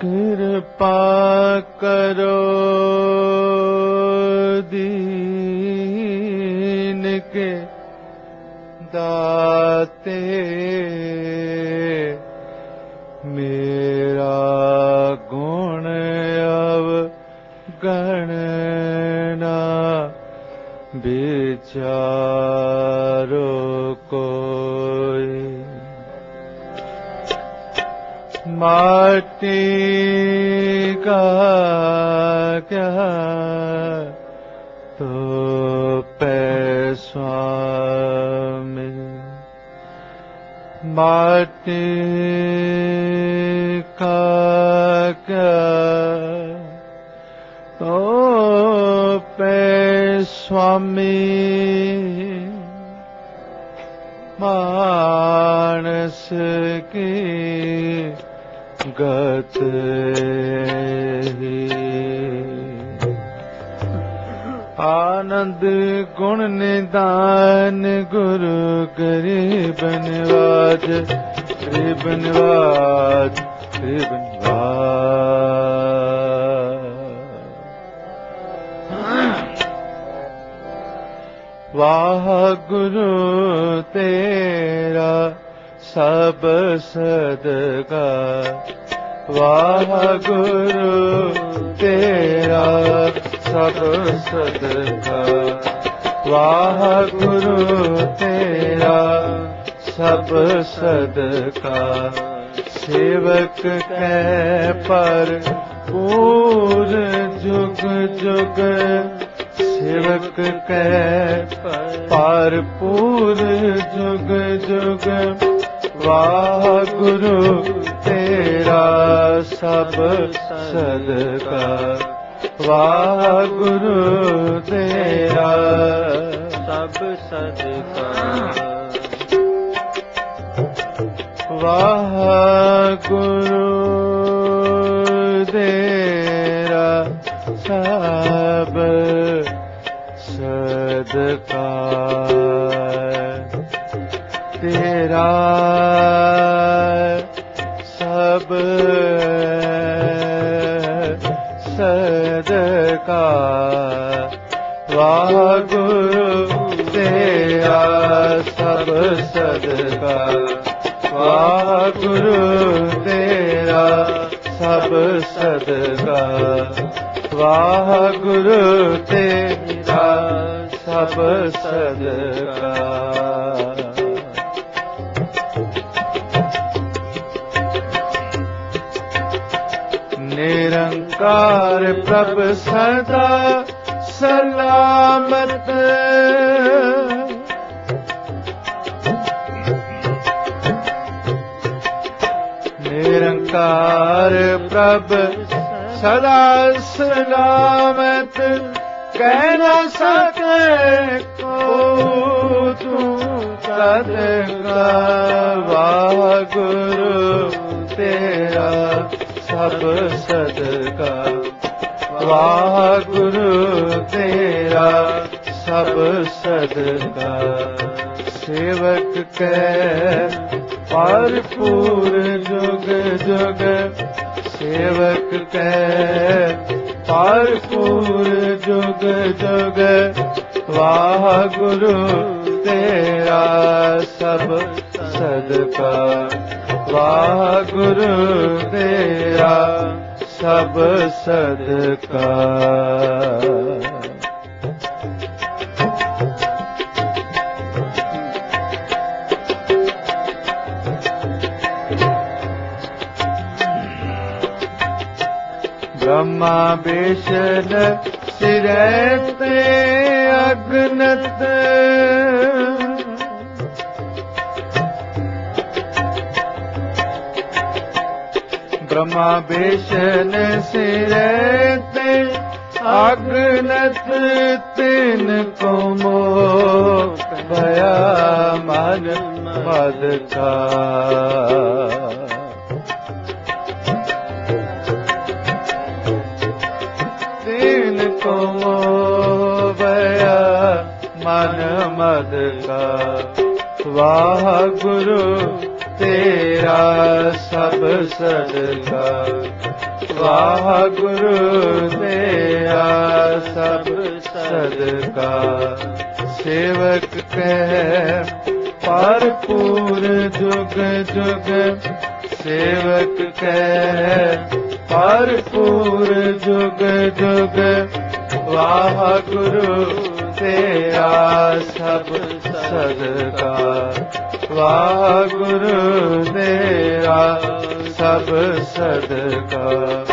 ਕਿਰਪਾ ਕਰੋ ਦੀਨ ਕੇ ਦਾਤੇ। ਮੇਰਾ ਗੁਣ ਅਵ ਗਣਨਾ ਵਿਚਾਰੋ ਕੋਈ। ਮਾਟੀ ਕਹ ਤੋ ਪੈ ਸੁਆਮੀ ਮਾਟੀ ਕਾ ਕਹ ਤੋ ਪੈ ਸੁਆਮੀ ਮਾਨਸ ਕੀ ਗਤ ਹੀ ਆਨੰਦ ਗੁਣ ਨਿਦਾਨ ਗੁਰੂ ਕਰੇ ਬਨਵਾਜ ਰੇ ਬਨਵਾਜ ਰੇ ਬਨਵਾਜ ਵਾਹ ਗੁਰੂ ਤੇਰਾ ਸਭ ਸਦਕਾ। ਵਾਹ ਗੁਰੂ ਤੇਰਾ ਸਭ ਸਦਕਾ। ਵਾਹਿਗੁਰੂ ਤੇਰਾ ਸਭ ਸਦਕਾ। ਸੇਵਕ ਕੈ ਪਰ ਪੂਰ ਜੁਗ ਜੁਗ। ਸੇਵਕ ਕੈ ਪਰ ਪੂਰ ਜੁਗ ਜੁਗ। ਵਾਹਿਗੁਰੂ ਤੇਰਾ ਸਭ ਸਦਕਾ। ਵਾਹਿਗੁਰੂ ਤੇਰਾ। ਸਭ ਸਦਕਾ ਵਾਹਿਗੁਰੂ ਤੇਰਾ ਸਭ ਸਦਕਾ ਤੇਰਾ ਸਭ ਸਦਕਾ ਵਾਹਿਗੁਰੂ ਤੇਰਾ ਸਭ ਸਦਕਾ। ਵਾਹਿਗੁਰੂ ਤੇਰਾ ਸਭ ਸਦਕਾ। ਵਾਹਿਗੁਰੂ ਤੇਰਾ ਸਭ ਸਦਕਾ। ਨਿਰੰਕਾਰ ਪ੍ਰਭ ਸਦਾ ਸਲਾਮਤ। ਨਿਰੰਕਾਰ ਪ੍ਰਭ ਸਦਾ ਸਲਾਮਤ, ਕਹਿ ਨਾ ਸਕੇ ਕੋ ਤੂੰ ਤਦ ਵਾਹਿਗੁਰੂ ਸਭ ਸਦਕਾ। ਵਾਹਿਗੁਰੂ ਤੇਰਾ ਸਭ ਸਦਕਾ। ਸੇਵਕ ਕੈ, ਭਰਪੂਰ ਜੁਗ ਜੁਗ। ਸੇਵਕ ਕੈ, ਭਰਪੂਰ ਜੁਗ ਜੁਗ। ਵਾਹਿਗੁਰੂ ਤੇਰਾ ਸਭ ਸਦਕਾ। ਵਾਹਿਗੁਰੂ ਤੇਰਾ ਸਭ ਸਦਕਾ। ਬ੍ਰਹਮਾ ਬੇਸ਼ਨ ਸਿਰੇ ਤੇ ਅਗਨਤ। ਬ੍ਰਹਮਾ ਬੇਸ਼ਨ ਸਿਰੇ ਤੇ, ਅਗਨਤ ਤਿਨ ਕੋ ਮੋ ਭਇਆ ਮਨ ਮਦ ਕਾ। ਦੀਨ ਕੋ ਮੋਵਿਆ ਮਨ ਮਦ ਕਾ। ਵਾਹਿਗੁਰੂ ਤੇਰਾ ਸਭ ਸਦਕਾ ਵਾਹਿਗੁਰੂ ਤੇਰਾ ਸਭ ਸਦਕਾ ਸੇਵਕ ਕਹਿ, ਭਰਪੂਰ ਜੁਗ ਜੁਗ। ਸੇਵਕ ਕਹਿ, ਭਰਪੂਰ ਜੁਗ ਜੁਗ। ਵਾਹਿਗੁਰੂ ਤੇਰਾ ਸਭ ਸਦਕਾ ਵਾਹਿਗੁਰੂ ਤੇਰਾ ਸਭ ਸਦਕਾ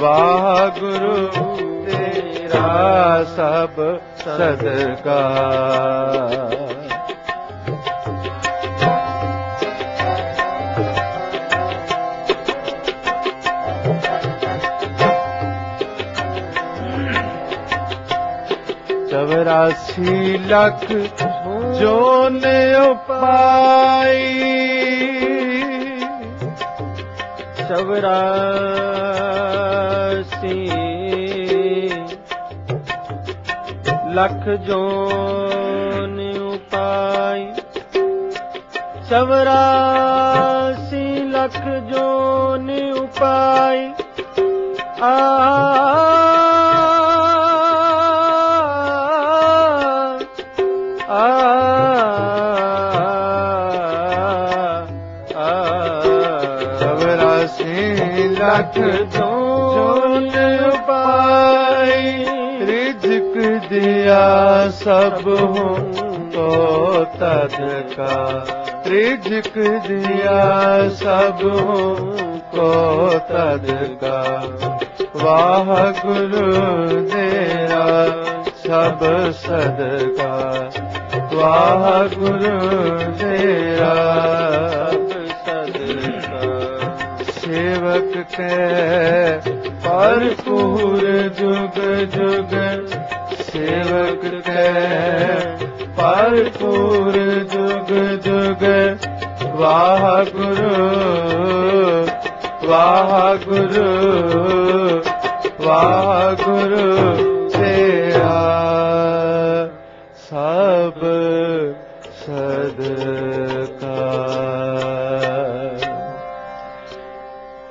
ਵਾਹਿਗੁਰੂ ਤੇਰਾ ਸਭ ਸਦਕਾ ਚਵਰਾਸੀ ਲੱਖ ਜੋ ਨੇ ਉਪਾਈ। ਚਵਰਾਸੀ ਲੱਖ ਜੋਨ ਉਪਾਈ। ਚਵਰਾਸੀ ਲੱਖ ਜੋਨ ਉਪਾਈ। ਆ ਆ ਚਵਰਾਸੀ ਲੱਖ ਜੋਨ ਉਪਾਈ, ਰਿਜਕ ਦਿਆ ਸਭ ਕੋ ਤਦ ਕਾ। ਰਿਜਕ ਦਿਆ ਸਭ ਕੋ ਤਦ ਕਾ। ਵਾਹਿਗੁਰੂ ਤੇਰਾ ਸਭ ਸਦਕਾ। ਵਾਹਿਗੁਰੂ ਤੇਰਾ ਸੇਵਕ ਕੈ ਭਰਪੂਰ ਜੁਗ ਜੁਗ ਸੇਵਕ ਕੈ ਭਰਪੂਰ ਜੁਗ ਜੁਗ ਵਾਹ ਗੁਰੂ ਵਾਹ ਗੁਰੂ ਵਾਹ ਗੁਰੂ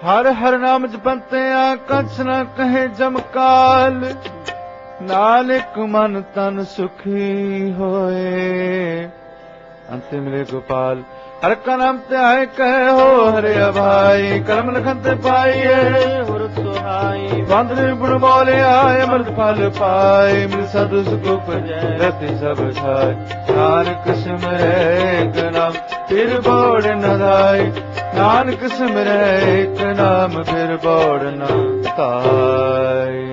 ਹਰ ਹਰ ਨਾਮ ਜਪੰਤਿਆ ਕੰਸ ਨ ਕਹੇ ਜਮਕਾਲ। ਨਾਨਕ ਮਨ ਤਨ ਸੁਖੀ ਹੋਏ। ਅੰਤਿਮ ਰੇ ਗੋਪਾਲ, ਹਰ ਕਾ ਨਾਮ ਤੇ ਆਏ ਕਹੇ ਹੋ ਹਰੇ ਅਭਾਈ ਕਰਮ ਲਖਨ ਤੇ ਪਾਈਏ ਹੁਰ ਬੰਦ ਨਿਰਗੁਣ ਬੋਲਿਆ ਅਮਰਤ ਫਲ ਪਾਏ ਮਿਲ ਸਦ ਸੁਖ ਉਪਜੈ ਰਤੀ ਸਭ ਛਾਇ ਨਾਨਕ ਸਿਮਰੈ ਇੱਕ ਨਾਮ, ਫਿਰ ਬੋੜ ਨ ਧਾਈ ਨਾਨਕ ਸਿਮਰੈ ਇੱਕ ਨਾਮ, ਫਿਰ ਬੋੜ ਨ ਧਾਈ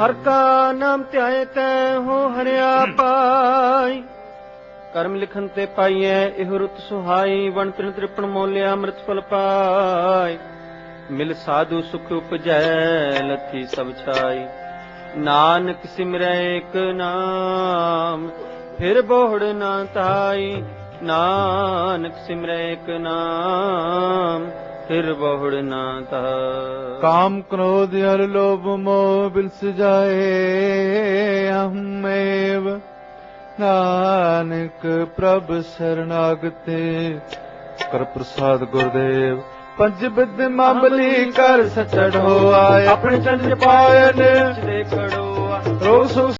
ਹਰ ਕਾ ਨਾਮ ਧਿਆਏ ਤੈ, ਹੋ ਹਰਿਆ ਪਾਈ ਕਰਮ ਲਿਖਨ ਤੇ ਪਾਈਐ, ਇਹ ਰੁਤ ਸੁਹਾਈ, ਵਣ ਤ੍ਰਿ ਤ੍ਰਿਪਣ ਮੋਲਿਆ, ਅੰਮ੍ਰਿਤ ਫਲ ਪਾਈ ਮਿਲ ਸਾਧੂ ਸੁਖ ਉਪਜੈ, ਲਥੀ ਸਭ ਛਾਈ। ਨਾਨਕ ਸਿਮਰੈ ਇੱਕ ਨਾਮ, ਫਿਰ ਬੋੜ ਨਾ ਤਾਈ। ਨਾਨਕ ਸਿਮਰੈ ਇੱਕ ਨਾਮ, ਫਿਰ ਬੋੜ ਨਾ ਤਾਈ। ਕਾਮ ਕ੍ਰੋਧ ਅਰ ਲੋਭ ਮੋਹ ਬਿਲਸ ਜਾਏ ਹਮੇਵ ਨਾਨਕ ਪ੍ਰਭ ਸਰਨਾਗਤੇ। ਕਰ ਪ੍ਰਸਾਦ ਗੁਰਦੇਵ। ਪੰਜ ਬਿਦ ਮਾਮਲੀ ਕਰ ਸਚੜ ਆਏ ਆਪਣੇ ਚੰਦ ਪਾਇਨ ਦੇ ਖੜੋ ਰੋਗ ਸੁਖ